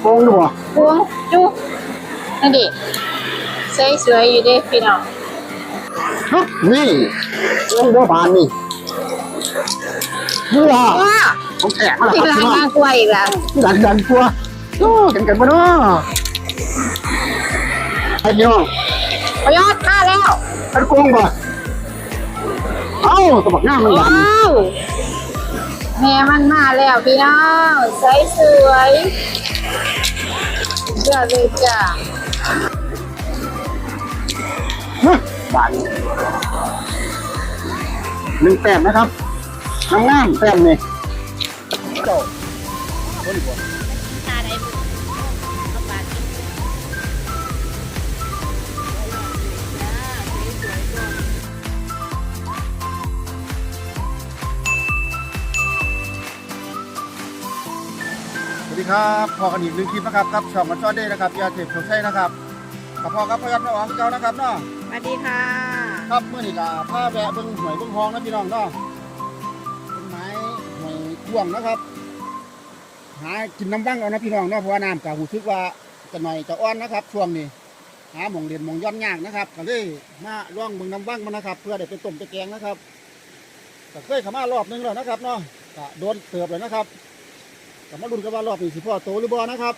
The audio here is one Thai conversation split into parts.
โกงดูบ่พวงจุนั่นดิใส่สวยอยู่เด้พี่น้องฮะนี่โกงบ่บานนี่นี่ล่ะว้าผมแตกมาแล้วที่ครับร้านพี่น้องน่ากลัวอีกแล้วดันดันกลัวโอ้กันกันบ่เนาะไอ้พี่น้องพยอดมาแล้วอันโกงบ่เอ้าตะบักหน้ามันดันว้าว แม่มันมาแล้วพี่น้องใส่สวยเยอะเลยจ้ะบานหนึ่งแต้มนะครับทำงานแต้มนี่จบ ครับพอกันอีกหนึ่งคลิปนะครับกับช่องมันจอดเด้นะครับยาเทพโชชัยนะครับกับพ่อกับพ่อยัดพ่อหวังเจ้านะครับเนาะสวัสดีค่ะ ครับเมื่อนี้ก็พาแวะเบิ่งหวยเบิ่งห้องนะพี่น้องเนาะต้นไม้หวยพ่วงนะครับ หากินน้ำบ้างเอานะพี่น้องเนาะเพราะว่าน้ำกับหูทึกว่าจะหน่อยจะอ้อนนะครับ ช่วงนี้หาหมองเรียนหมองย้อนยากนะครับก็เลยมาล่องเบิ่งน้ำบ้างมันนะครับ เพื่อได้ไปต้มไปแกงนะครับก็เคยเข้ามารอบนึงแล้วนะครับเนาะก็โดนเติบเลยนะครับ กลับมาลุ้นกันว่ารอบนี้สิพ่อโตหรือบ่นะครับ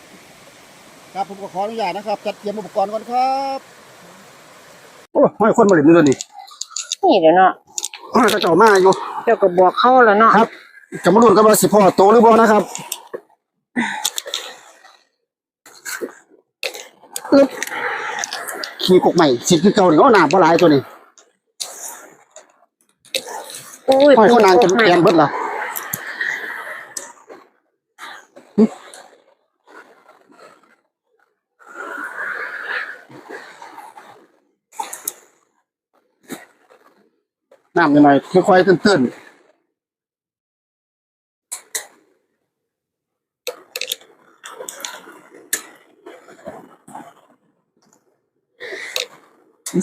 ครับผมก็ขออนุญาตนะครับ จัดเตรียมอุปกรณ์ก่อนครับโอ้ยคนมาเล่นนี่เลยนี่นี่เดี๋ยวเนาะก็เจ้ามาอยู่เจ้าก็บอกเข้าแล้วเนาะครับกลับมาลุ้นกันว่าสิพ่อโตหรือบ่นะครับอึ๊บขี่กกใหม่สิคือเก่านี่เอาหนาบ่หลายตัวนี้อุ้ยห้อยคนนางจนแกนเบิดละ น้ำยังไงค่อยๆตื้นๆ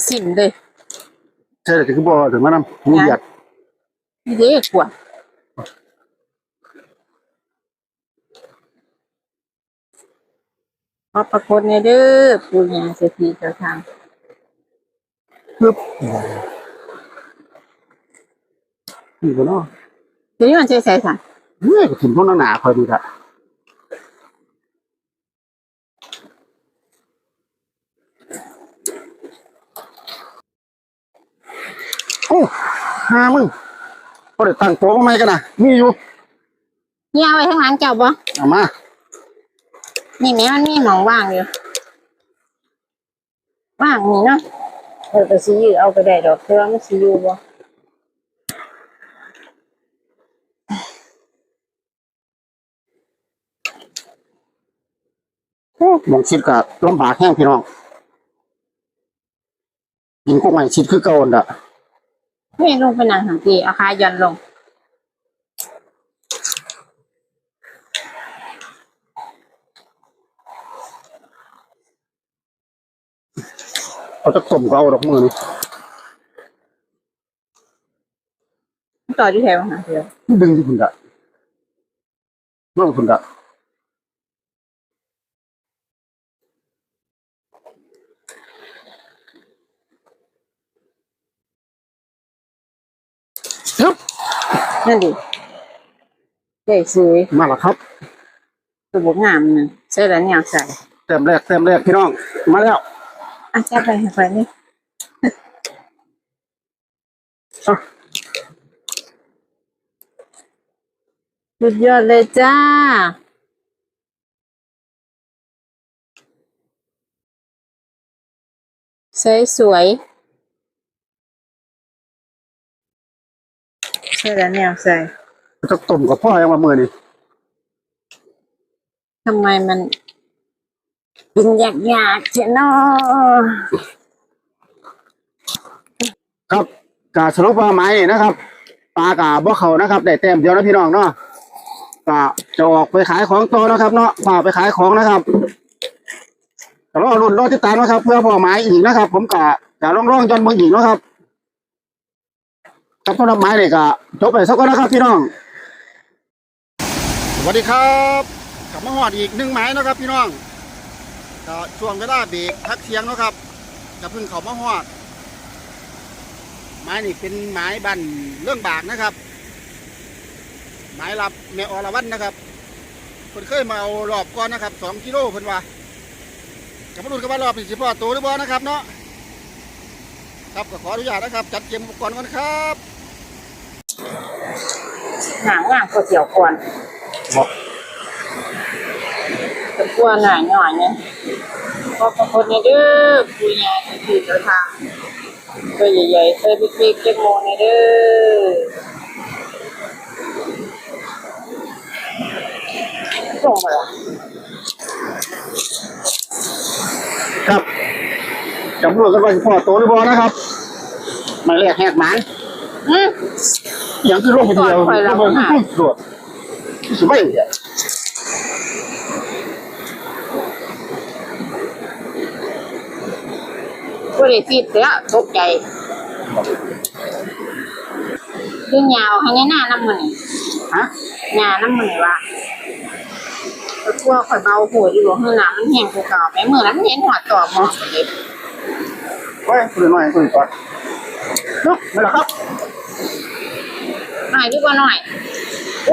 สิ้นเลยใช่แต่คือบ่ถึงมานำมีเหยียดนี่เด็กว่าขอบพระคุณเนี่ยเด้อปู่ย่าเศรษฐีเจ้าทางปึ๊บ นี่บ่เนาะเดี๋ยวนี้มันใช้ใส่สั่นเฮ้ยก็ถิ่นพวกหนาๆคอยดูเถอะโอ้หามึงบ่ได้ตั้งโต๊ะมาใหม่กันนะมีอยู่นี่เอาไว้ข้างหลังเจ้าบ่เอามานี่แม่มันมีหมองว่างอยู่ว่างนี่เนาะเออแต่สิยือเอาไปได้ดอกแต่ว่ามันสิอยู่บ่ โอ้ห มองชิดก็ลำบากแห้งพี่น้องกินพวกใหม่ชิดคือเก่าอันดะนี่ลงไปนั่งหาทีเอาขาย่อนลงเอาจะต้มก็เอาดอกมือนี่ต่อที่แถวหาเดียวดึงที่คุณดะน้องคุณดะครับ นั่นดิได้สวยมาแล้วครับตัวบกงามนึงใส่แล้วเนี่ยใส่เต็มแรกเต็มแรกพี่น้อง มาแล้วอะจับไปให้ไปนี่อะสุดยอดเลยจ้าใส่สวย ใส่แล้วเนี่ยใส่จะต้มกับพ่อยังมามือนี่ทำไมมันเป็นยากๆเจ้าเนาะครับกาสรุปว่าไม้นี่นะครับปลากาบ่เขานะครับได้แต้มเดียวนะพี่น้องเนาะก็จะออกไปขายของต่อนะครับ เนาะฝากไปขายของนะครับแต่รอรุ่นรอติดตามนะครับ เพื่อพ่อไม้อีกนะครับ ผมกะจะร่องร่องๆจนเมืองอีกนะครับ ครับสำหรับไม้นี่ก็จบไปสักก่อนนะครับพี่น้อง สวัสดีครับกลับมาหอดอีกหนึ่งไม้นะครับพี่น้องก็ช่วงเวลาเบรกพักเที่ยงนะครับจะพิ่งเขามาหอด ไม้นี่เป็นไม้บันเรื่องบากนะครับ ไม้รับแม่อรวันนะครับคนเคยมาเอารอบก่อนนะครับสองกิโลเพิ่นว่ากับมาดูกันว่ารอบนี้สิบพ่อโตหรือบ่นะครับเนาะครับก็ขออนุญาตนะครับ จัดเตรียมอุปกรณ์ก่อนครับ หางอ่างก๋วยเตี๋ยวก่อนบอกจะกลัวหน่อยหน่อยเนี่ยก็บางคนเนี่ยเด้อคุยงานคือเดินทางตัวใหญ่ๆเคยบิ๊กๆเจ็กโมงเนี่ยเด้อส่งมาละครับจับดูกันว่าสิพ่อโตหรือบ่นะครับหมายแรกแหกหมานอืม อย่างคือโรคไปเดียวปล่อยเราก็มันหายตรวจสบายเนี่ยก็เลยฟีดเสียตกใจดึงยาวให้แน่หน้าน้ำมันฮะยาน้ำมันว่าก็กลัวข่อยเบาหัวอยู่ว่าเฮือน้ำมันแห้งกูเก่าไปเมื่อนั้นเห็นหัวต่อหมอเลยไว้คุยหน่อยคุยก่อนเนาะไม่ละครับ น่อยดีกว่าหน่อย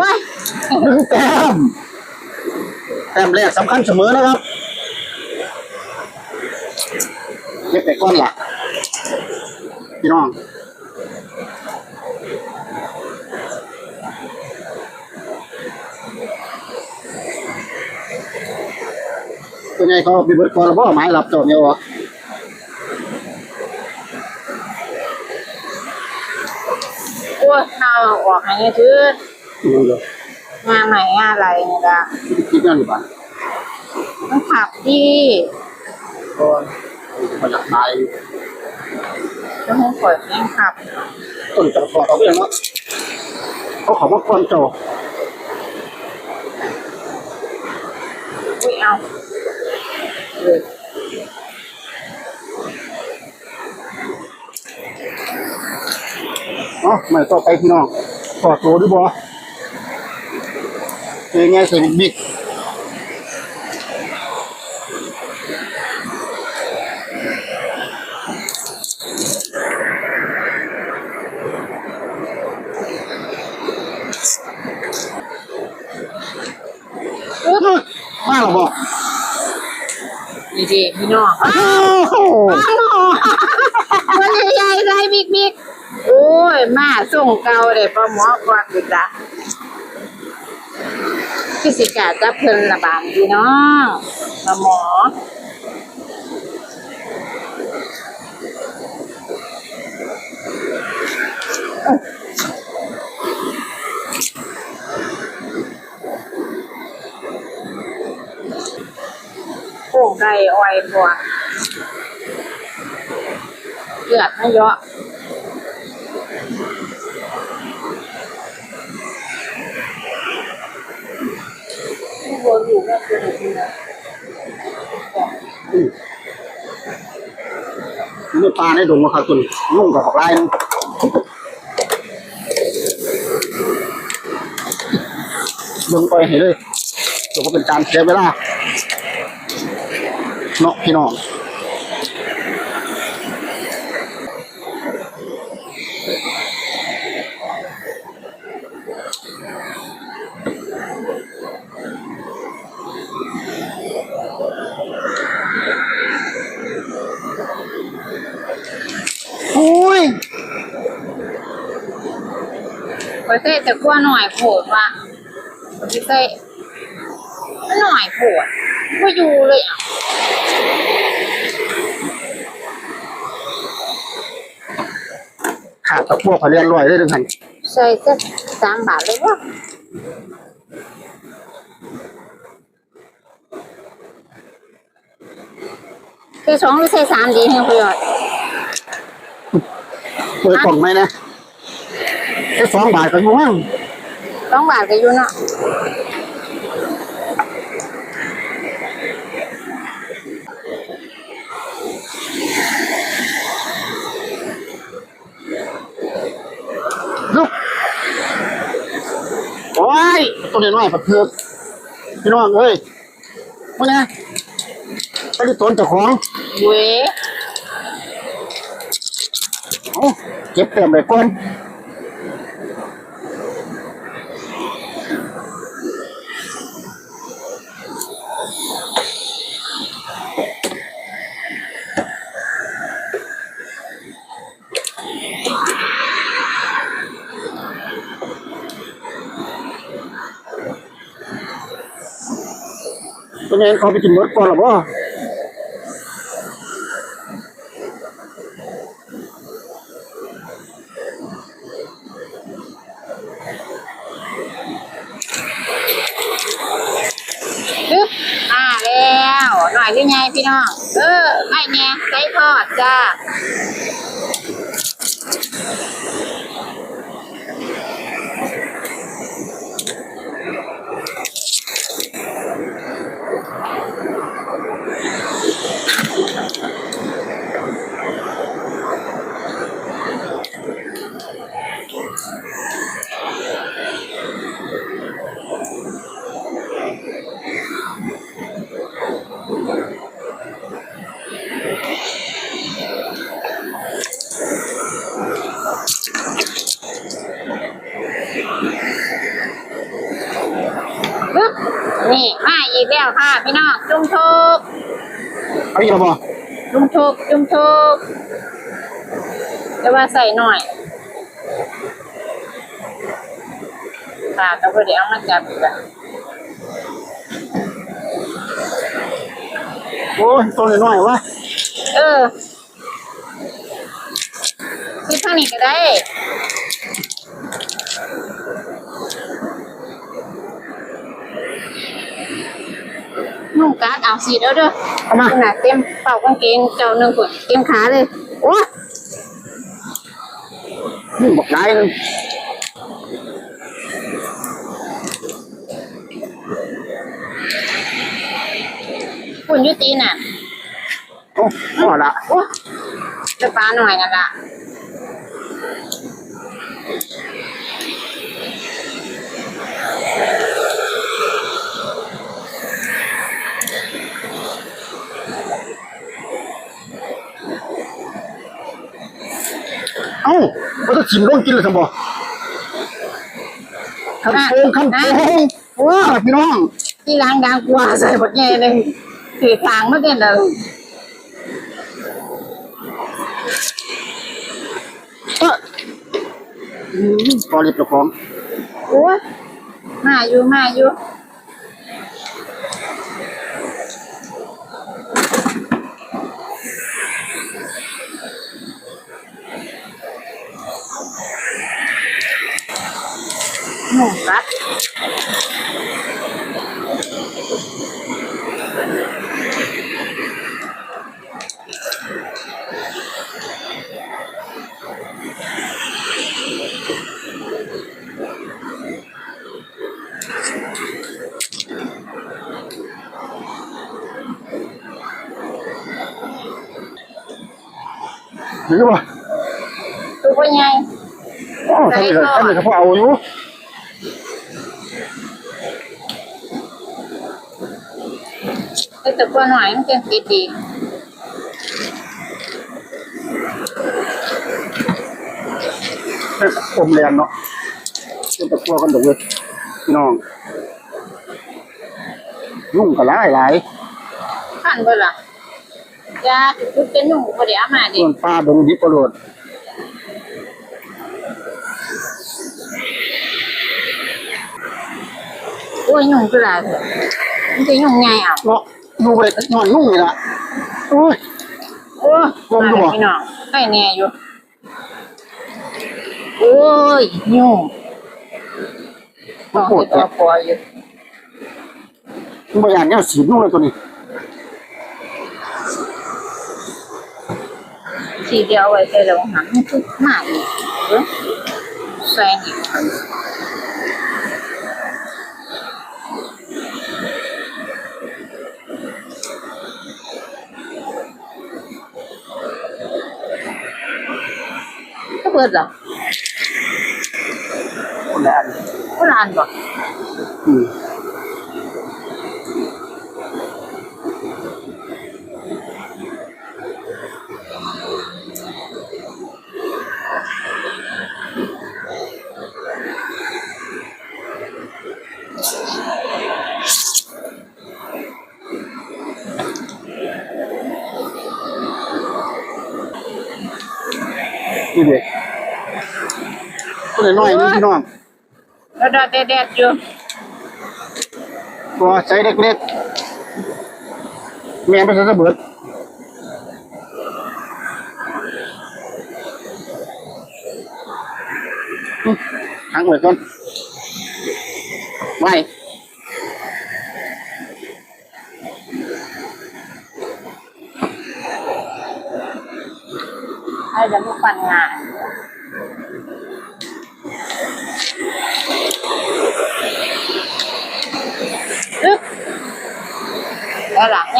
ว้ายหนึ่งแต้มแต้มแรกสำคัญเสมอนะครับเก็บแต่ก้อนหลักพี่น้องเป็นไงเขามีเบิร์ดก่อนแล้วพ่อไม้รับจบเนี่ยวะ กลัว ข้าวออกให้ถือนี่เลยงานใหม่งานอะไรเนี่ยละคิดนั่นหรือเปล่ามันขับที่ก็ประหยัดตายจะให้ข่อยแม่งขับต้นจับพอเขาเองเนาะเขาขอมาก่อนโจอุ้ยเอาเออ เนาะไม่ต่อไปพี่น้องต่อโตหรือบ่เป็นไงเสียงบิ๊กมาหรอบ่นี่ดีพี่น้อง อ้าว มันใหญ่ๆเลยบิ๊กบิ๊กโอ้ย มาส่งเก่าเลยปลาหมอก่อดดีจ้ะพิสิกาจับเพิ่นละบานพี่น้องปลาหมอโป่งไก่อ้อยบัวเลือดไม่เยอะที่บัวอยู่แม่คือห นี่ปลาในดงมาครับคุณนุ่งกับของลายนึงลงไปเห็นเลยเดี๋ยวก็เป็นการเสียเวลาเนาะพี่น้องโอ้ย ไปเต้แต่กลัวหน่อยโผดว่ะไปเต้มันหน่อยโผดก็อยู่เลยอะขาดตะพวกเขาเรียนรวยได้ด้วยกันใส่สักสามบาทเลยวะใส่สองหรือใส่สามดีให้ประโยชน์เปิดกล่องไหมนะ แค่สองบาทก็อยู่มั้งสองบาทก็อยู่เนาะลุกโอ้ยตัวน้อยๆผัดเผือกพี่น้องเอ้ยมาเนี่ยไปที่ต้นเจ้าของเว้ยเอาเก็บเต็มเลยก่อน นไงเขาไปกินมดก่อนหรอบ่ดึ๊บมาแล้ว หน่อยพี่ไงพี่น้อง เออไม่แน่ไก่ทอดจ้า ปึ๊บนี่มาอีกแล้วค่ะ พี่น้องจุ่มทุก เอาอีก แล้วบ่จุ่มทุกจุ่มทุกจะว่าใส่หน่อยค่ะก็พอดีเอามาจับอีกอะโอ้ยตัวน้อยๆวะเออคิดทางนี้ก็ได้ นุ่งการ์ดเอาสีเด้อเด้อเอามาขนาดเต็มเป่ากางเกงเจ้าหนึ่งคนเต็มขาเลยโอ้ยนี่บอกนายนึงคุณยุตีน่ะ โอ้พอละโอ้จะปลาหน่อยนั่นล่ะ เอ้ามันจะชิมลงกินเลยทั้งบ่ขันโป่งขันโป่งว้าพี่น้องที่ล้างดังกว่าใส่บดแง่เลยถือทางมาเด่นเลยเอ้ออืมพอเรียบร้อยโอ้ยมาอยู่มาอยู่ หนูรัดหรือว่าตัวเป็นไงโอ้ทำไมเลยทำไมเขาเอาอยู่ไอ้ตัวตัวหน่อยมันจะติดดีเป็นอมแรงเนาะเป็นตะกัวกันดอกเว้ยพี่น้องยุ่งกับหลายหลายขันเบอร์ล่ะยาจุดเป็นหนูพอดีเอามาดิส่วนปลาดงดิบประโลดโอ้ยหนุ่มคืออะไรมันจะหนุ่มไงอะเนาะ ดูไปนอนนุ่งเลยล่ะโอ้ยโอ้ยลงดูบ่มาเลยพี่น้องใกล้แน่อยู่โอ้ยยุ่งมองที่ตัวปออยู่มันบางอย่างเนี่ยสีนุ่งเลยตัวนี้ทีเดียวไว้ใส่ลงหันมันคือมากอีกเอ้ยแซงอีก 不得了。不难，不难吧？嗯。对 กตัวน้อยๆนี่พี่น้องแล้วดอดแดดๆอยู่ตัวใช้เล็กๆแม่ไปซะระเบิดอื้อหักไว้ก่อนไว้ให้จะมาปั่นงานอึ๊บ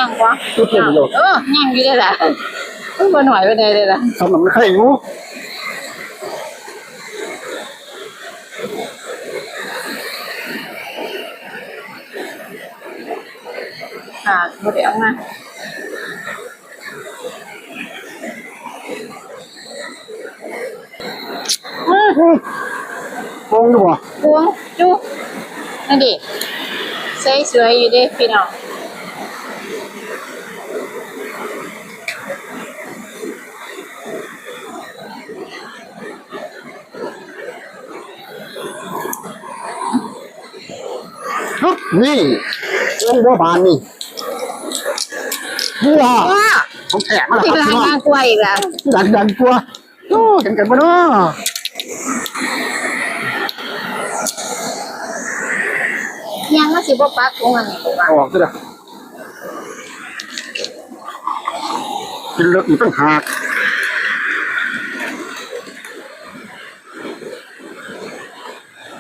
แล้วล่ะยังวะทุกเรื่องประโยชน์เออยังอยู่ได้ล่ะเพิ่งมาห น่อยไปไหนเลยล่ะทำมันไข่อยู่ค่ะบ่ได้เอามาอื้อหือโกงอยู่บ่พวงจุนั่นดิใส่สวยอยู่เด้พี่น้องฮึบนี่โกงบ่บานนี่นี่ล่ะว้าของแถมมาแล้วที่ครับร้านพี่น้องนางกล้วยอีกแล้วดันดันกลัวโอ้เห็นกันบ่เนาะยังมาสิบ่ปักตรงอันนี้บ่ว่าเอาออกซะเด้อกินเลิกอีกตั้งหาก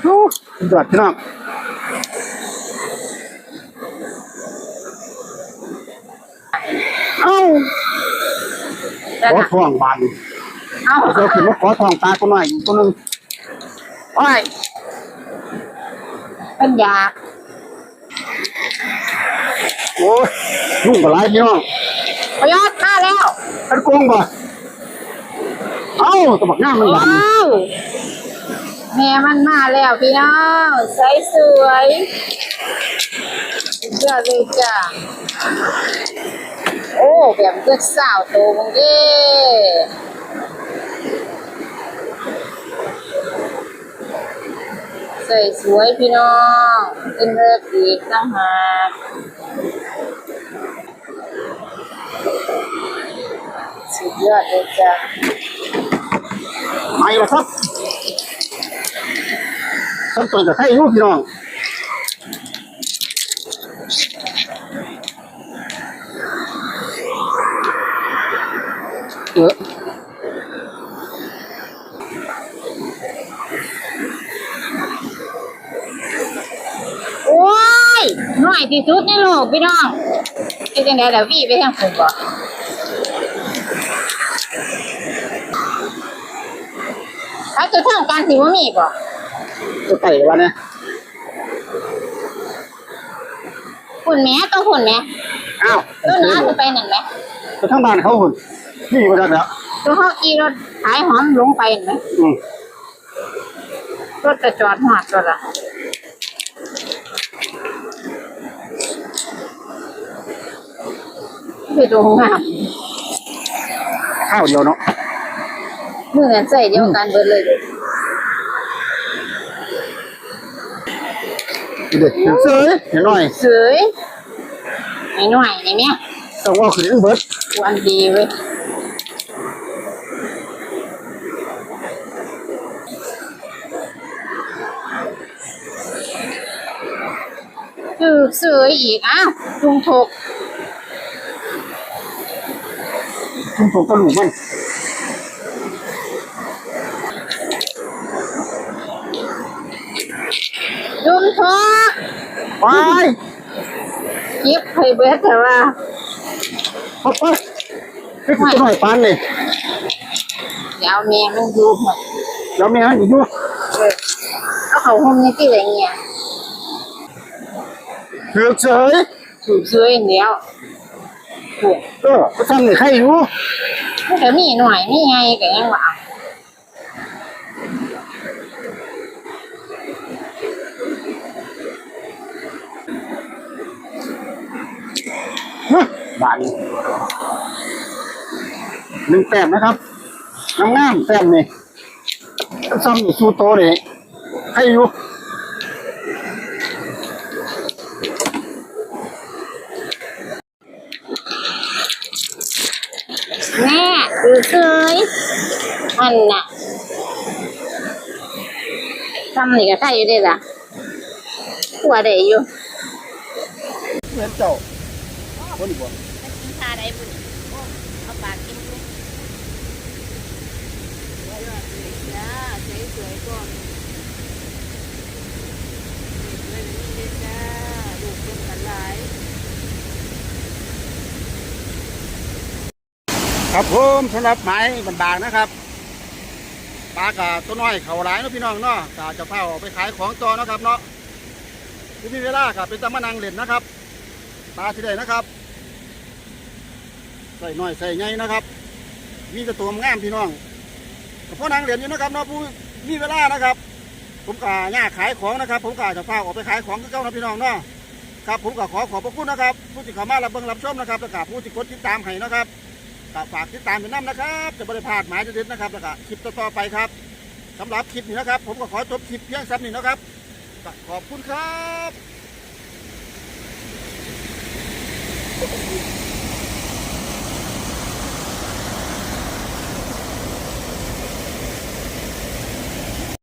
โอ้สุดยอดพี่น้อง เอ้า แล้ว ขอน่ะทองบานเอ้าเราขึ้นมาขอทองตาคนหน่อยอีกตัวหนึงโอ้ยเป็นยากโอ้ยนุ่งกับไรพี่น้องประโยชน์มาแล้วอันโกงบ่เอ้าตะบักหน้ามันบานว้าวแม่มันมาแล้วพี่น้องใสสวยเสื้อเลยจ้ะโอ้ แบบเลือกสาวโตมึงเด้ใส่สวยพี่น้องเป็นเลือกอีต่างหากสุดยอดเลยจ้ะไม่ละครับท่านตัวจะให้รู้พี่น้องเออ โอ้ยห น่อยที่สุดในโลกพี่น้องเป็นจังไดล่ะวี่ไปทางผมก่อนถ้าจะทางการสิว่ามีบ่จะไต่วันนี้หุ่นแหม่ต้องหุ่นแหม่อ้าวต้นน้าจะไปนั่นแหมจะทั้งบ้านเขาหุ่นนี่ก็ได้แล้วตัวเฮาขี่รถขายหอมลงไปนั่นแหมอืมรถจะจอดหอดตัวละ ไปดูงามข้าวเดียวเนาะมือนั้นใส่เดียวกันเบิดเลยเด้อเด็กเสยเห็นหน่อยสวยไอ้หน่อยนี่แม่ต้องว่าขึ้นเบิดวันดีเว้ยคือเสืออีกอ้าวลุงถก คุณผมก็หลูมันลุงถกไปยิบให้เบิดแต่ว่าไปไปให้คุณหน่อยปานเลยเดี๋ยวแม่มันอยู่หมดแล้วแม่อยู่อยู่เออเอาเขาห้องนี่ที่ไรเงี้ยเถือกเสยถูกเสืออย่างเดียวถูกเออก็ทำนี่ใครอยู่มันก็มีหน่อยมีไงก็ยังว่าฮะบานหนึ่งแต้มนะครับงามๆแซ่บนี่ซ้ำนี่สู้โตเลยให้อยู่ แม่เคยอันน่ะทำนี่ก็ใครอยู่ได้ล่ะหัวได้อยู่เหมือนเจ้าคนอีกบ่ กินชาได้บุญเอาปากกินลูกจ้าสวยๆก่อนสวยๆนี่เลยจ้าลูกเป็นกันหลาย ครับผมสำหรับไม้บางๆนะครับปลากะตัวน้อยเขาหลายเนาะพี่น้องเนาะกะจะเผาเอาไปขายของต่อนะครับเนาะที่มีเวลากับเป็นตะมะนังเล่นนะครับปลาที่ได้นะครับใส่น้อยใส่ใหญ่นะครับ มีแต่ตัวงามพี่น้องกับพ่อนางเหรียญอยู่นะครับเนาะผู้มีเวลานะครับ ผมกะย่าขายของนะครับ ผมกะจะพาออกไปขายของกับเจ้านะพี่น้องเนาะครับผมก็ขอขอบพระคุณนะครับ ผู้ที่เข้ามารับเบิ่งรับชมนะครับแล้วก็ผู้ที่กดติดตามให้นะครับ ฝากติดตามเป็นน้ำนะครับจะบริพาดหมายเด็ดนะครับแล้วก็คลิปต่อๆไปครับสำหรับคลิปนี้นะครับ ผมก็ขอจบคลิปเพียงซ้นนี้นะครับขอบคุณครับ